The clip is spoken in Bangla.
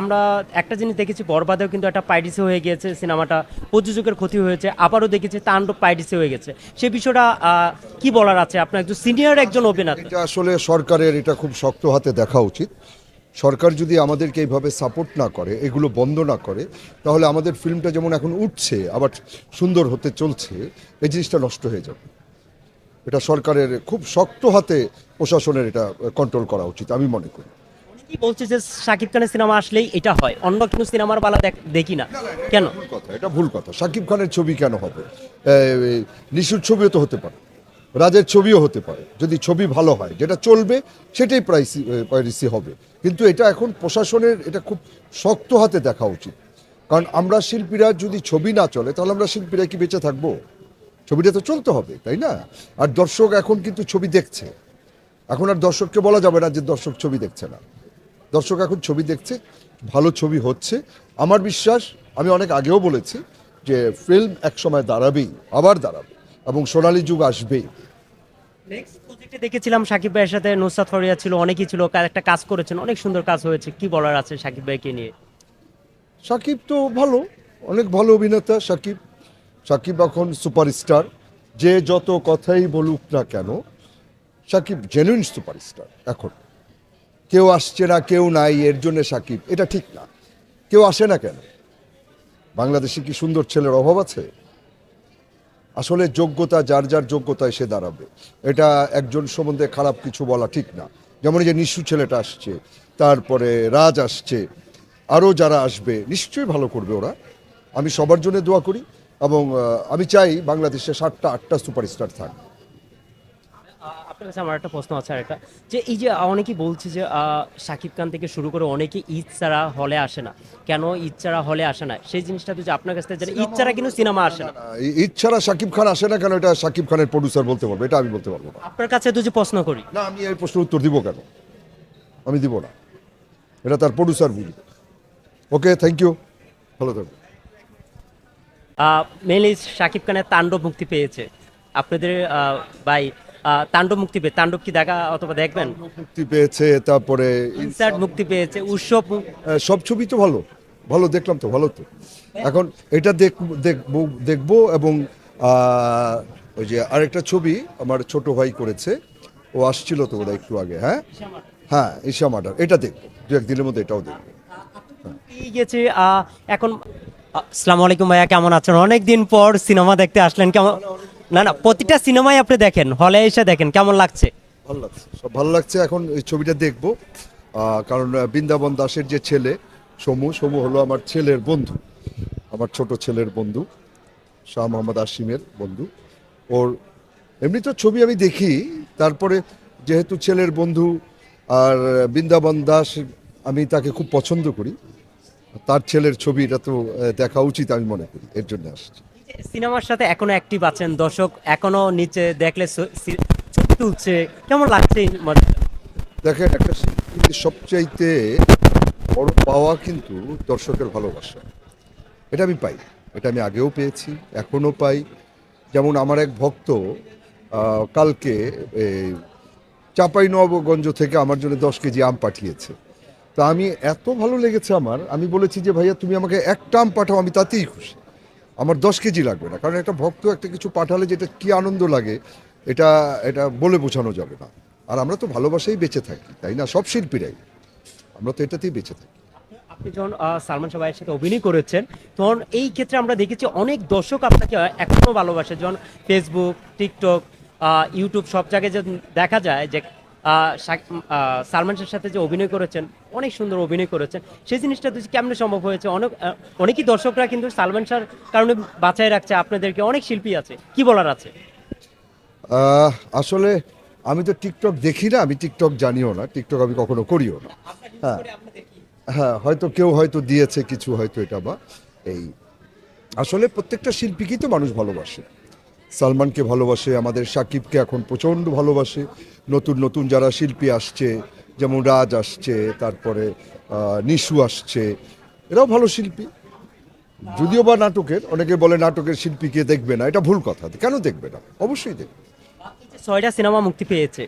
আমরা একটা জিনিস দেখেছি, বরবাদেও কিন্তু একটা পাইডিসি হয়ে গিয়েছে, সিনেমাটা প্রযোজকের ক্ষতি হয়েছে, আবারও দেখেছি তাণ্ডব পাইডিসি হয়ে গেছে। সে বিষয়টা কি বলার আছে? আপনার একজন সিনিয়র একজন অভিনেতা। আসলে সরকারের, এটা খুব শক্ত হাতে দেখা উচিত। সরকার যদি আমাদেরকে এইভাবে সাপোর্ট না করে, এগুলো বন্ধ না করে, তাহলে আমাদের ফিল্মটা যেমন এখন উঠছে, আবার সুন্দর হতে চলছে, এই জিনিসটা নষ্ট হয়ে যাবে। এটা সরকারের খুব শক্ত হাতে প্রশাসনের এটা কন্ট্রোল করা উচিত, আমি মনে করি। কি বলছে যে শাকিব খানের সিনেমা আসলেই এটা হয়? অন্য কোনো সিনেমার বালা দেখি না। কেন? ভুল কথা এটা ভুল কথা। খানের ছবি কেন হবে? নিশুর ছবিও তো হতে পারে। রাজের ছবিও হতে পারে। যদি ছবি ভালো হয় যেটা চলবে সেটাই প্রাইসি প্রাইসি হবে। কিন্তু এটা এখন প্রশাসনের এটা খুব শক্ত হাতে দেখা উচিত। কারণ আমরা শিল্পীরা যদি ছবি না চলে তাহলে আমরা শিল্পীরা কি বেঁচে থাকব? ছবিটা তো চলতে হবে তাই না? আর দর্শক এখন কিন্তু ছবি দেখছে। এখন আর দর্শককে বলা যাবে না যে দর্শক ছবি দেখছে না। দর্শক এখন ছবি দেখছে ভালো ছবি হচ্ছে। আমার বিশ্বাস আমি অনেক আগেও বলেছি যে ফিল্ম এক সময় দাঁড়াবেই আবার দাঁড়াবে এবং সোনালী যুগ আসবেই। নেক্সট দেখেছিলাম শাকিব ভাইয়ের সাথে নুসরাত ফরিয়া ছিল অনেকেই ছিল একটা কাজ করেছেন অনেক সুন্দর কাজ হয়েছে কি বলার আছে শাকিব ভাইকে নিয়ে? সাকিব তো ভালো অনেক ভালো অভিনেতা সাকিব। সাকিব এখন সুপারস্টার যে যত কথাই বলুক না কেন সাকিব জেনুইন সুপারস্টার এখন। কেউ আসছে না কেউ নাই এর জন্য সাকিব। এটা ঠিক না। কেউ আসে না কেন? বাংলাদেশে কি সুন্দর ছেলের অভাব আছে? আসলে যোগ্যতা যার যার যোগ্যতায় সে দাঁড়াবে। এটা একজন সম্বন্ধে খারাপ কিছু বলা ঠিক না। যেমন যে নিশু ছেলেটা আসছে তারপরে রাজ আসছে আরও যারা আসবে নিশ্চয়ই ভালো করবে ওরা। আমি সবার জন্য দোয়া করি এবং আমি চাই বাংলাদেশে সাতটা আটটা সুপারস্টার থাক। আহ, আপনার কাছে আমার একটা প্রশ্ন আছে আর একটা যে এই যে অনেকেই বলছে যে শাকিব খান থেকে শুরু করে অনেকে ঈদ ছাড়া হলে আসে না। কেন ঈদ ছাড়া হলে আসে না? সেই জিনিসটা তো যে আপনার কাছ থেকে ঈদ ছাড়া কিন্তু সিনেমা আসে না। ঈদ ছাড়া সাকিব খান আসে না কেন? এটা সাকিব খানের প্রডিউসার বলতে পারবে এটা আমি বলতে পারব না। আপনার কাছে তো যে প্রশ্ন করি। না আমি এই প্রশ্নের উত্তর দিব কেন? আমি দিব না। এটা তার প্রডিউসার বুঝবে ওকে থ্যাংক ইউ ভালো থাকবে মেনলি শাকিব খানের তাণ্ডব মুক্তি পেয়েছে। আপনাদের আহ, তাণ্ডব মুক্তি পেয়ে তাণ্ডব কি দেখা অথবা দেখবেন? মুক্তি পেয়েছে তারপরে ইনসার্ট মুক্তি পেয়েছে উৎসব সব ছবি তো ভালো। ভালো দেখলাম তো ভালো তো। এখন এটা দেখ দেখব দেখব এবং ওই যে আরেকটা ছবি আমার ছোট ভাই করেছে। ও আসছিল তো বোধহয় একটু আগে হ্যাঁ? হ্যাঁ ঈশা মার্ডার এটা দেখব দু একদিনের মধ্যে এটাও দেখব পেয়ে গেছে এখন আসসালামু আলাইকুম ভাইয়া কেমন আছেন? অনেক দিন পর সিনেমা দেখতে আসলেন কেমন না না, প্রতিটা সিনেমাই আপনি দেখেন, হলে এসে দেখেন, কেমন লাগছে? ভালো লাগছে, সব ভালো লাগছে, এখন এই ছবিটা দেখব। কারণ বৃন্দাবন দাসের যে ছেলে, সমু সমু হলো আমার ছেলের বন্ধু, আমার ছোট ছেলের বন্ধু, শাহ মোহাম্মদ আসিমের বন্ধু। ওর, এমনি তো ছবি আমি দেখি, তারপরে যেহেতু ছেলের বন্ধু, আর বৃন্দাবন দাস, আমি তাকে খুব পছন্দ করি। তার ছেলের ছবি, এটা তো দেখা উচিত আমি মনে করি, এর জন্য আসছি। সিনেমার সাথে এখনও অ্যাক্টিভ আছেন দর্শক, এখনও নিচে দেখলে ছবি তুলছে, কেমন লাগছে দেখেন, একটা শিল্পীর সবচাইতে বড় পাওয়া কিন্তু দর্শকের ভালোবাসা। এটা আমি পাই, এটা আমি আগেও পেয়েছি এখনও পাই। যেমন আমার এক ভক্ত কালকে চাপাই নবগঞ্জ থেকে আমার জন্য দশ কেজি আম পাঠিয়েছে। তা আমি এত ভালো লেগেছে আমার, আমি বলেছি যে, ভাইয়া, তুমি আমাকে একটা আম পাঠাও, আমি তাতেই খুশি। আমার দশ কেজি লাগবে না। কারণ একটা ভক্ত একটা কিছু পাঠালে যেটা কি আনন্দ লাগে, এটা এটা বলে বোঝানো যাবে না। আর আমরা তো ভালোবাসাই বেঁচে থাকি, তাই না? সব শিল্পীরাই। আমরা তো এটাতেই বেঁচে থাকি। আপনি যখন সালমান শাহ সাথে অভিনয় করেছেন, তখন এই ক্ষেত্রে আমরা দেখেছি অনেক দর্শক আপনাকে এখনও ভালোবাসে। যখন ফেসবুক টিকটক ইউটিউব সব জায়গায় যে দেখা যায় যে সালমান শাহের সাথে যে অভিনয় করেছেন অনেক সুন্দর অভিনয় করেছেন সেই জিনিসটা তো কেমনে সম্ভব হয়েছে? অনেক অনেকই দর্শকরা কিন্তু সালমান শাহর কারণে বাঁচায় রাখছে আপনাদেরকে অনেক শিল্পী আছে। কি বলার আছে? আসলে আমি তো টিকটক দেখি না আমি টিকটক জানিও না টিকটক আমি কখনো করিও না। হ্যাঁ। হ্যাঁ হয়তো কেউ হয়তো দিয়েছে কিছু হয়তো এটা বা এই। আসলে প্রত্যেকটা শিল্পীকেই তো মানুষ ভালোবাসে। সালমানকে ভালোবাসে, আমাদের সাকিবকে এখন প্রচণ্ড ভালোবাসে। নতুন নতুন যারা শিল্পী আসছে, যেমন রাজ আসছে, তারপরে নিশু আসছে, এরাও ভালো শিল্পী। যদিও বা নাটকের, অনেকে বলে নাটকের শিল্পীকে দেখবে না, এটা ভুল কথা। কেন দেখবে না? অবশ্যই দেখবে। ছয়টা সিনেমা মুক্তি পেয়েছে।